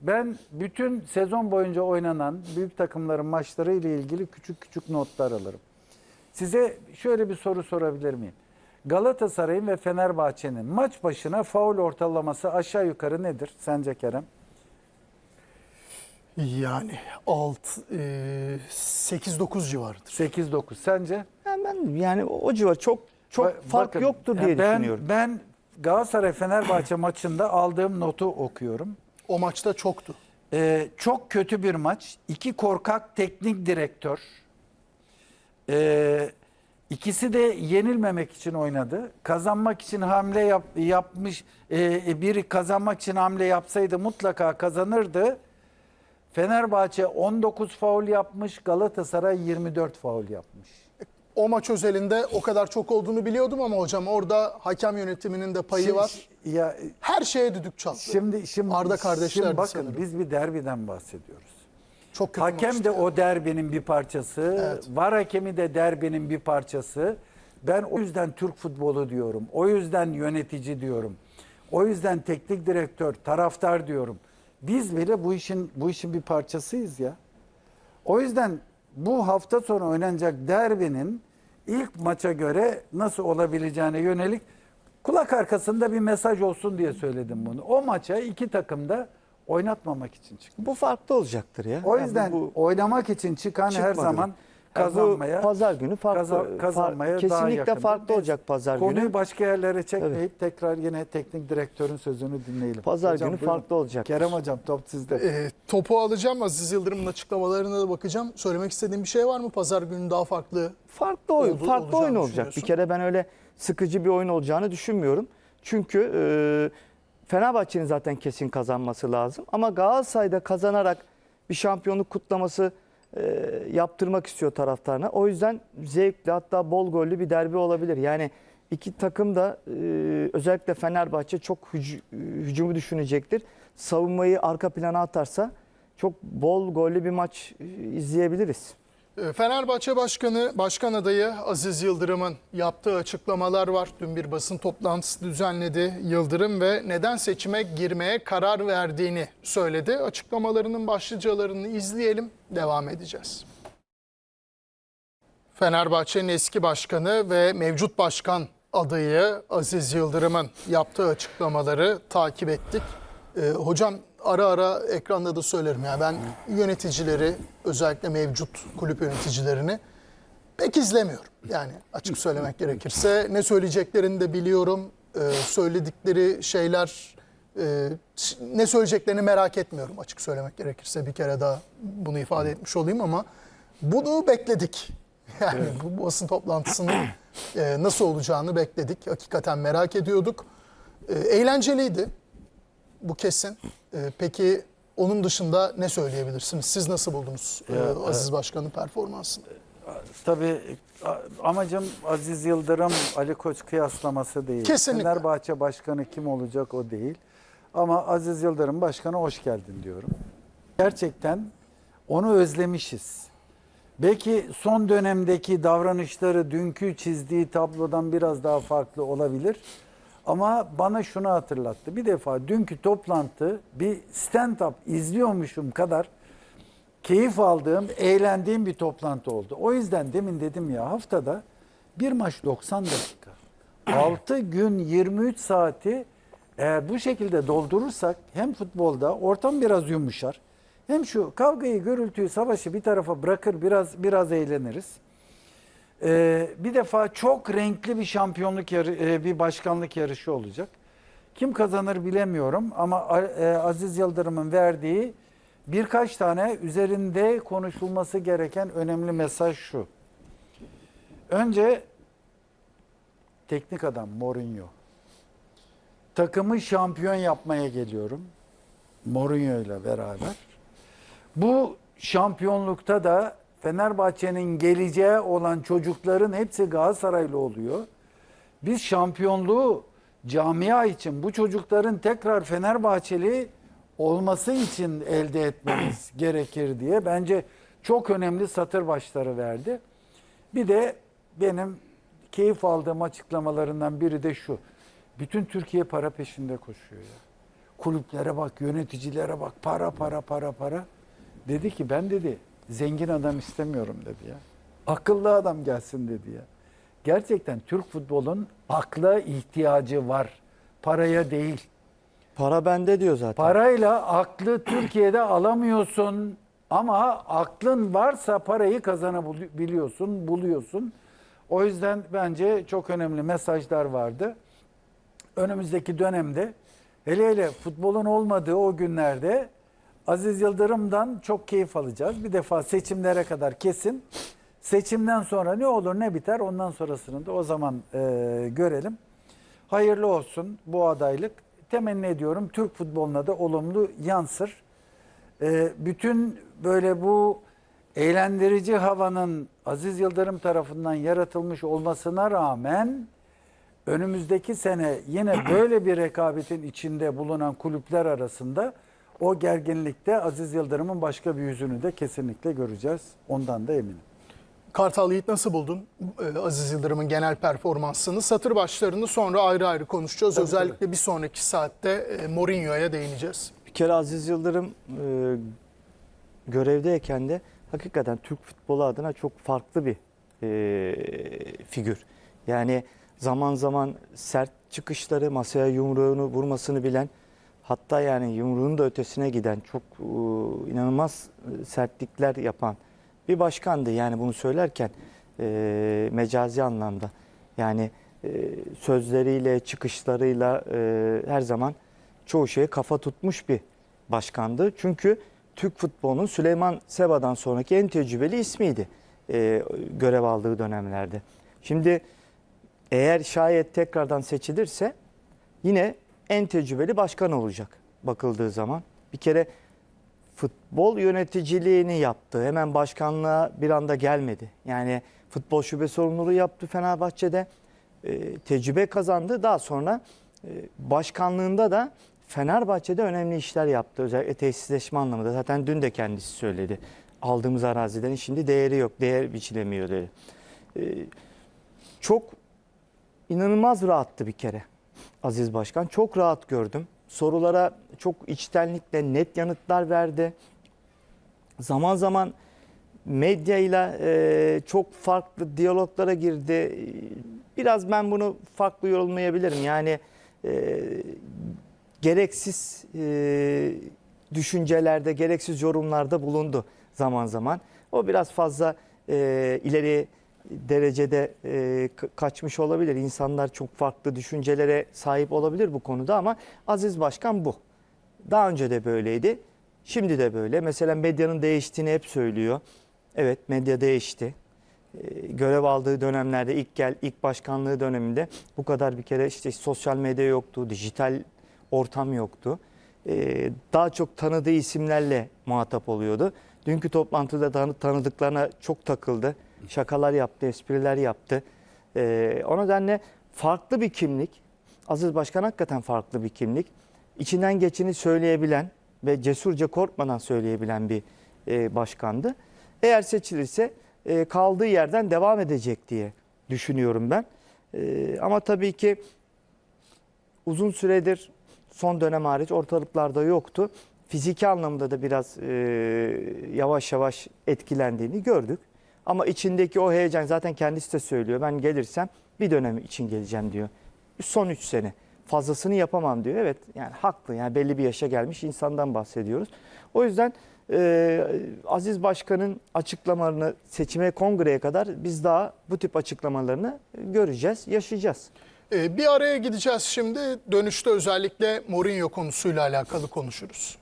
Ben bütün sezon boyunca oynanan büyük takımların maçları ile ilgili küçük küçük notlar alırım. Size şöyle bir soru sorabilir miyim? Galatasaray'ın ve Fenerbahçe'nin maç başına faul ortalaması aşağı yukarı nedir sence Kerem? Yani 6 8-9 civarıdır. 8-9 sence? Yani ben yani o civar çok çok Ba- fark bakın, yoktur diye ben, düşünüyorum. Ben Galatasaray Fenerbahçe maçında aldığım notu okuyorum. O maçta çoktu. Ee, çok kötü bir maç. İki korkak teknik direktör. Ee, ikisi de yenilmemek için oynadı. Kazanmak için hamle yap- yapmış. Ee, biri kazanmak için hamle yapsaydı mutlaka kazanırdı. Fenerbahçe 19 faul yapmış, Galatasaray 24 faul yapmış. O maç özelinde o kadar çok olduğunu biliyordum ama hocam orada hakem yönetiminin de payı Şimdi- var. Ya Her şeye düdük çaldı. şimdi şimdi Arda kardeşlerdi şimdi bakın sanırım. biz bir derbiden bahsediyoruz. çok kötü Hakem maçtı. de o derbinin bir parçası. Var hakemi de derbinin bir parçası. Ben o yüzden Türk futbolu diyorum. O yüzden yönetici diyorum. O yüzden teknik direktör, taraftar diyorum. Biz bile bu işin bu işin bir parçasıyız ya. O yüzden bu hafta sonu oynanacak derbinin ilk maça göre nasıl olabileceğine yönelik kulak arkasında bir mesaj olsun diye söyledim bunu. O maça iki takım da oynatmamak için çıktı. Bu farklı olacaktır ya. O Yani yüzden bu oynamak için çıkan her çıkmadı. zaman Yani bu kazanmaya pazar günü farklı kaza- far- kazanmaya daha kesinlikle yakın. farklı Biz olacak pazar Konuyu günü. başka yerlere çekmeyip tekrar yine teknik direktörün sözünü dinleyelim. Pazar Hocam günü buyurun. farklı olacaktır. Kerem hocam top sizde. Ee, topu alacağım. Aziz Yıldırım'ın açıklamalarına da bakacağım. Söylemek istediğim bir şey var mı? Pazar günü daha farklı. Farklı oyun, Oldu- farklı oyun olacak. Bir kere ben öyle sıkıcı bir oyun olacağını düşünmüyorum. Çünkü e, Fenerbahçe'nin zaten kesin kazanması lazım. Ama Galatasaray'da kazanarak bir şampiyonluk kutlaması e, yaptırmak istiyor taraftarına. O yüzden zevkli hatta bol gollü bir derbi olabilir. Yani iki takım da e, özellikle Fenerbahçe çok hüc- hücumu düşünecektir. Savunmayı arka plana atarsa çok bol gollü bir maç e, izleyebiliriz. Ee, Fenerbahçe Başkanı, Başkan adayı Aziz Yıldırım'ın yaptığı açıklamalar var. Dün bir basın toplantısı düzenledi Yıldırım ve neden seçime girmeye karar verdiğini söyledi. Açıklamalarının başlıcalarını izleyelim, devam edeceğiz. Fenerbahçe'nin eski başkanı ve mevcut başkan adayı Aziz Yıldırım'ın yaptığı açıklamaları takip ettik. Ee, hocam ara ara ekranda da söylerim ya ben yöneticileri özellikle mevcut kulüp yöneticilerini pek izlemiyorum. Yani açık söylemek gerekirse ne söyleyeceklerini de biliyorum. Ee, söyledikleri şeyler e, ne söyleyeceklerini merak etmiyorum açık söylemek gerekirse bir kere daha bunu ifade etmiş olayım ama bunu bekledik. Yani bu basın toplantısının e, nasıl olacağını bekledik. Hakikaten merak ediyorduk. E, eğlenceliydi. Bu kesin. E, peki onun dışında ne söyleyebilirsiniz? Siz nasıl buldunuz e, Ya, Aziz Başkan'ın performansını? Tabii amacım Aziz Yıldırım Ali Koç kıyaslaması değil. Kesinlikle. Fenerbahçe başkanı kim olacak o değil. Ama Aziz Yıldırım başkanı hoş geldin diyorum. Gerçekten onu özlemişiz. Belki son dönemdeki davranışları dünkü çizdiği tablodan biraz daha farklı olabilir. Ama bana şunu hatırlattı. Bir defa dünkü toplantı bir stand-up izliyormuşum kadar keyif aldığım, eğlendiğim bir toplantı oldu. O yüzden demin dedim ya haftada bir maç 90 dakika. 6 gün 23 saati eğer bu şekilde doldurursak hem futbolda ortam biraz yumuşar. Hem şu kavgayı, gürültüyü, savaşı bir tarafa bırakır biraz biraz eğleniriz. Ee, bir defa çok renkli bir şampiyonluk yarı, e, bir başkanlık yarışı olacak. Kim kazanır bilemiyorum ama e, Aziz Yıldırım'ın verdiği birkaç tane üzerinde konuşulması gereken önemli mesaj şu. Önce teknik adam Mourinho. Takımı şampiyon yapmaya geliyorum. Mourinho ile beraber. Bu şampiyonlukta da Fenerbahçe'nin geleceği olan çocukların hepsi Galatasaraylı oluyor. Biz şampiyonluğu camia için bu çocukların tekrar Fenerbahçeli olması için elde etmemiz gerekir diye bence çok önemli satır başları verdi. Bir de benim keyif aldığım açıklamalarından biri de şu. Bütün Türkiye para peşinde koşuyor ya. kulüplere bak, yöneticilere bak, para para para para. Dedi ki ben dedi zengin adam istemiyorum dedi ya. Akıllı adam gelsin dedi ya. Gerçekten Türk futbolun akla ihtiyacı var. Paraya değil. Para bende diyor zaten. Parayla aklı Türkiye'de alamıyorsun ama aklın varsa parayı kazanabiliyorsun, buluyorsun. O yüzden bence çok önemli mesajlar vardı. Önümüzdeki dönemde hele hele futbolun olmadığı o günlerde Aziz Yıldırım'dan çok keyif alacağız. Bir defa seçimlere kadar kesin. Seçimden sonra ne olur ne biter ondan sonrasını da o zaman e, görelim. Hayırlı olsun bu adaylık. Temenni ediyorum Türk futboluna da olumlu yansır. Ee, bütün böyle bu eğlendirici havanın Aziz Yıldırım tarafından yaratılmış olmasına rağmen önümüzdeki sene yine böyle bir rekabetin içinde bulunan kulüpler arasında o gerginlikte Aziz Yıldırım'ın başka bir yüzünü de kesinlikle göreceğiz. Ondan da eminim. Kartal Yiğit nasıl buldun e, Aziz Yıldırım'ın genel performansını? Satır başlarını sonra ayrı ayrı konuşacağız. Tabii, Özellikle bir sonraki saatte e, Mourinho'ya değineceğiz. Bir kere Aziz Yıldırım e, görevdeyken de hakikaten Türk futbolu adına çok farklı bir e, figür. Yani zaman zaman sert çıkışları, masaya yumruğunu vurmasını bilen, hatta yani yumruğun da ötesine giden çok e, inanılmaz e, sertlikler yapan bir başkandı. Yani bunu söylerken e, mecazi anlamda. Yani sözleriyle, çıkışlarıyla her zaman çoğu şeye kafa tutmuş bir başkandı. Çünkü Türk futbolunun Süleyman Seba'dan sonraki en tecrübeli ismiydi görev aldığı dönemlerde. Şimdi eğer şayet tekrardan seçilirse yine en tecrübeli başkan olacak bakıldığı zaman. Bir kere futbol yöneticiliğini yaptı. Hemen başkanlığa bir anda gelmedi. Yani futbol şube sorumluluğu yaptı Fenerbahçe'de. E, tecrübe kazandı. Daha sonra e, başkanlığında da Fenerbahçe'de önemli işler yaptı. Özellikle tesisleşme anlamında. Zaten dün de kendisi söyledi. Aldığımız arazilerin şimdi değeri yok. Değer biçilemiyor dedi. E, çok inanılmaz rahattı bir kere Aziz Başkan. Çok rahat gördüm. Sorulara çok içtenlikle net yanıtlar verdi. Zaman zaman medyayla e, çok farklı diyaloglara girdi. Biraz ben bunu farklı yorumlayabilirim. Yani e, gereksiz e, düşüncelerde, gereksiz yorumlarda bulundu zaman zaman. O biraz fazla e, ileri derecede e, ka- kaçmış olabilir. İnsanlar çok farklı düşüncelere sahip olabilir bu konuda ama Aziz Başkan bu. Daha önce de böyleydi. Şimdi de böyle. Mesela medyanın değiştiğini hep söylüyor. Evet medya değişti. Ee, görev aldığı dönemlerde ilk gel ilk başkanlığı döneminde bu kadar bir kere işte sosyal medya yoktu, dijital ortam yoktu. Ee, daha çok tanıdığı isimlerle muhatap oluyordu. Dünkü toplantıda tanı- tanıdıklarına çok takıldı. Şakalar yaptı, espriler yaptı. Ee, o nedenle farklı bir kimlik. Aziz Başkan hakikaten farklı bir kimlik. İçinden geçini söyleyebilen ve cesurca korkmadan söyleyebilen bir e, başkandı. Eğer seçilirse e, kaldığı yerden devam edecek diye düşünüyorum ben. E, ama tabii ki uzun süredir son dönem hariç ortalıklarda yoktu. Fiziki anlamda da biraz e, yavaş yavaş etkilendiğini gördük. Ama içindeki o heyecan zaten kendisi de söylüyor. Ben gelirsem bir dönem için geleceğim diyor. Son 3 sene fazlasını yapamam diyor. Evet yani haklı yani belli bir yaşa gelmiş insandan bahsediyoruz. O yüzden e, Aziz Başkan'ın açıklamalarını seçime kongreye kadar biz daha bu tip açıklamalarını göreceğiz, yaşayacağız. E, bir araya gideceğiz şimdi. Dönüşte özellikle Mourinho konusuyla alakalı konuşuruz.